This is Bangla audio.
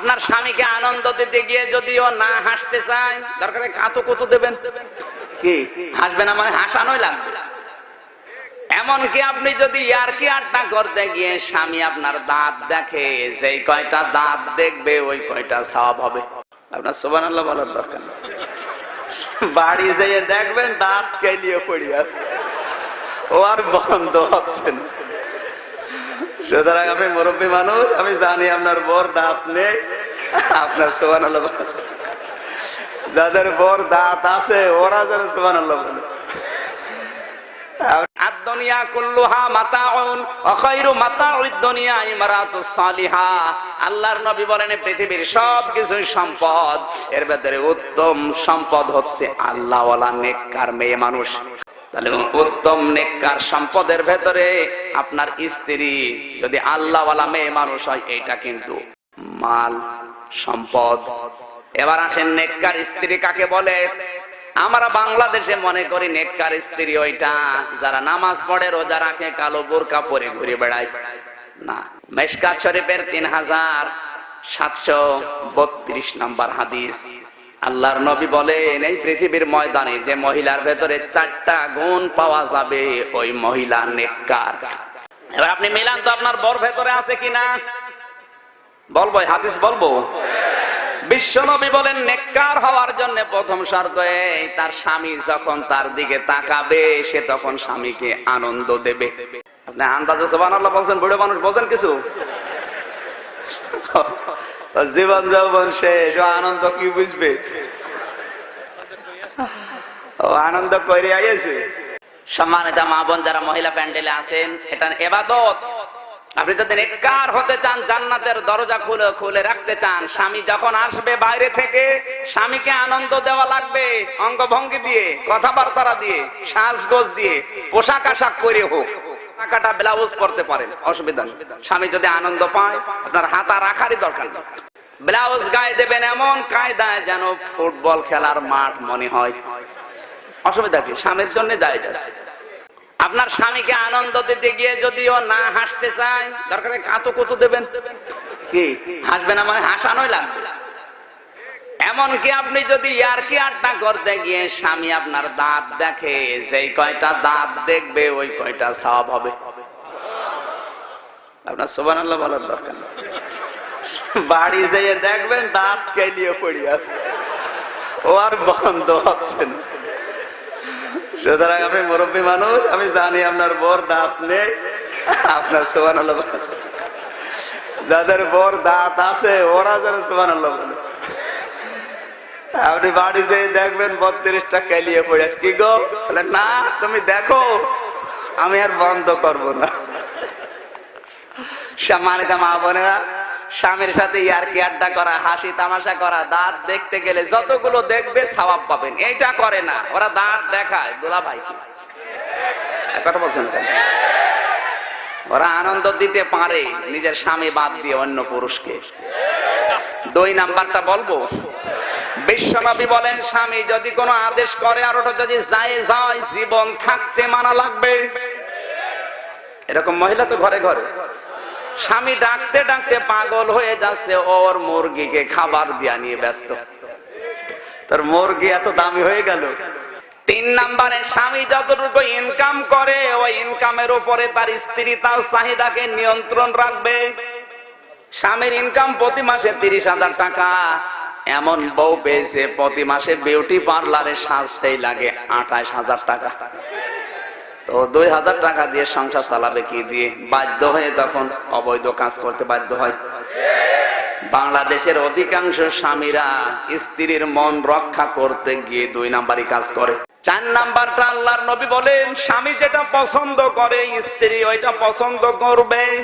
আপনার স্বামীকে আনন্দ দিতে গিয়ে যদি ও না হাসতে চায়, দরকার কাতো কত দেবেন। কি? হাসবে না মানে হাসানোই লাগবে। এমনকি আপনি যদি আর কি আড্ডা করতে গিয়ে স্বামী আপনার দাঁত দেখে, যেই কয়টা দাঁত দেখবে, ওই কয়টা সব হবে। আপনার সোবান আল্লাহ বলার দরকার বাড়ি যেয়ে দেখবেন দাঁত কেলিয়ে পড়ে আছে। ও আর বন্ধ হচ্ছে না। সুতরাং আমি মুরব্বী মানুষ, আমি জানি আপনার বর দাঁত নেই। আপনার সোবান আল্লাহ যাদের বর দাঁত আছে, ওরা যেন সোবান আল্লাহ আল্লাহর পৃথিবীর সব কিছুই সম্পদ। এর ভেতরে উত্তম সম্পদ হচ্ছে আল্লাহওয়ালা নেককার মেয়ে মানুষ। তাহলে উত্তম নেককার সম্পদের ভেতরে আপনার স্ত্রী যদি আল্লাহওয়ালা মেয়ে মানুষ হয়, এইটা কিন্তু মাল, সম্পদ। এবার আসেন নেককার স্ত্রী কাকে বলে? আমরা বাংলাদেশে মনে করি নেককার স্ত্রী ওইটা, যারা নামাজ পড়ে, রোজা রাখে, কালো বোরকা পরে ঘুরে বেড়ায়। না শরীফের তিন হাজার সাতশো বত্রিশ নম্বর হাদিস। আল্লাহর নবী বলেন, এই পৃথিবীর ময়দানে যে মহিলার ভেতরে চারটা গুণ পাওয়া যাবে, ওই মহিলা নেককার। এবার আপনি মিলান তো আপনার বর ভেতরে আছে কিনা? বলব হাদিস বলব? বিশ্বনবী বলেন, নেককার হওয়ার জন্য প্রথম শর্ত এই, তার স্বামী যখন তার দিকে তাকাবে, সে তখন স্বামীকে আনন্দ দেবে। আপনি আন্দাজে সোবান আল্লাহ বলছেন, বুড়ো মানুষ বলছেন কিছু? জীবন যৌবন শেষ। ও আনন্দ কি বুঝবে? ও আনন্দ করে আইছে সম্মানিত মা বোন যারা মহিলা প্যান্ডেলে আছেন, এটা এবাদত। আপনি যদি নেককার হতে চান, জান্নাতের দরজা খুলে খুলে রাখতে চান, স্বামী যখন আসবে বাইরে থেকে, স্বামীকে আনন্দ দেওয়া লাগবে, অঙ্গভঙ্গি দিয়ে, কথাবার্তা দিয়ে, সাজগোজ দিয়ে, পোশাক আশাক করে হোক। টাকাটা ব্লাউজ পরতে পারেন, অসুবিধা নেই। স্বামী যদি আনন্দ পায়, আপনার হাতা রাখারই দরকার। ব্লাউজ গায়ে দেবেন এমন কায়দায় যেন ফুটবল খেলার মাঠ মনে হয়। অসুবিধা কি? স্বামীর জন্য দায় আছে। আপনার স্বামীকে আনন্দ দিতে গিয়ে যদি ও না হাসতে চায়, দরকার কাতো কত দেবেন। কি? হাসবে না মানে হাসানোই লাগবে। এমনকি আপনি যদি আর কি আড্ডা করতে গিয়ে স্বামী আপনার দাঁত দেখে, যেই কয়টা দাঁত দেখবে, ওই কয়টা সব হবে। আপনার সোবান আল্লাহ বলার দরকার বাড়ি যেয়ে দেখবেন দাঁত কেলিয়ে পড়ে আছে। ও আর বন্ধ হচ্ছে সুতরাং আমি মুরব্বী মানুষ, আমি জানি আপনার বর দাঁত নেই। আপনার সোবান আল্লাহ যাদের বর দাঁত আছে, ওরা যেন সোবান আল্লাহ বলে। আপনি বাড়ি যেয়ে দেখবেন বত্রিশটা কেলিয়ে পড়ে। কি গো? বলে, না তুমি দেখো আমি আর বন্ধ করব না। সম্মানিত মা বোনেরা স্বামীর সাথে ইয়ারকি আড্ডা করা হাসি তামাশা করা দাঁত দেখতে গেলে যতগুলো দেখবে সবাব পাবেন। এটা করে না ওরা দাঁত দেখায়। দোলা ভাই কথা বলছেন ওরা আনন্দ দিতে পারে নিজের স্বামী বাদ দিয়ে অন্য পুরুষকে। দুই নাম্বারটা বলব বিশ্বনবী বলেন, স্বামী, যদি কোনো আদেশ করে, আর ওটা যদি যায় যায় জীবন থাকতে মানা লাগবে। এরকম মহিলা তো ঘরে ঘরে। স্বামী ডাকতে ডাকতে পাগল হয়ে যাচ্ছে, ওর মুরগিকে খাবার দিয়া নিয়ে ব্যস্ত। তোর মুরগি এত দামি হয়ে গেল। তিন নাম্বারে, স্বামী যতটুকু ইনকাম করে, ওই ইনকামের উপরে তার স্ত্রী তার চাহিদাকে নিয়ন্ত্রণ রাখবে। স্বামীর ইনকাম প্রতি মাসে তিরিশ হাজার টাকা। এমন বউ পেয়েছে, প্রতি মাসে বিউটি পার্লারে সাজতেই লাগে আঠাশ হাজার টাকা। তো দুই হাজার টাকা দিয়ে সংসার চালাবে কি দিয়ে? বাধ্য হয়ে তখন অবৈধ কাজ করতে বাধ্য হয়। বাংলাদেশের অধিকাংশ স্বামীরা স্ত্রীর মন রক্ষা করতে গিয়ে দুই নাম্বারই কাজ করে। চার নাম্বারটা আল্লাহর নবী বলেন, স্বামী যেটা পছন্দ করে, স্ত্রী ওইটা পছন্দ করবে।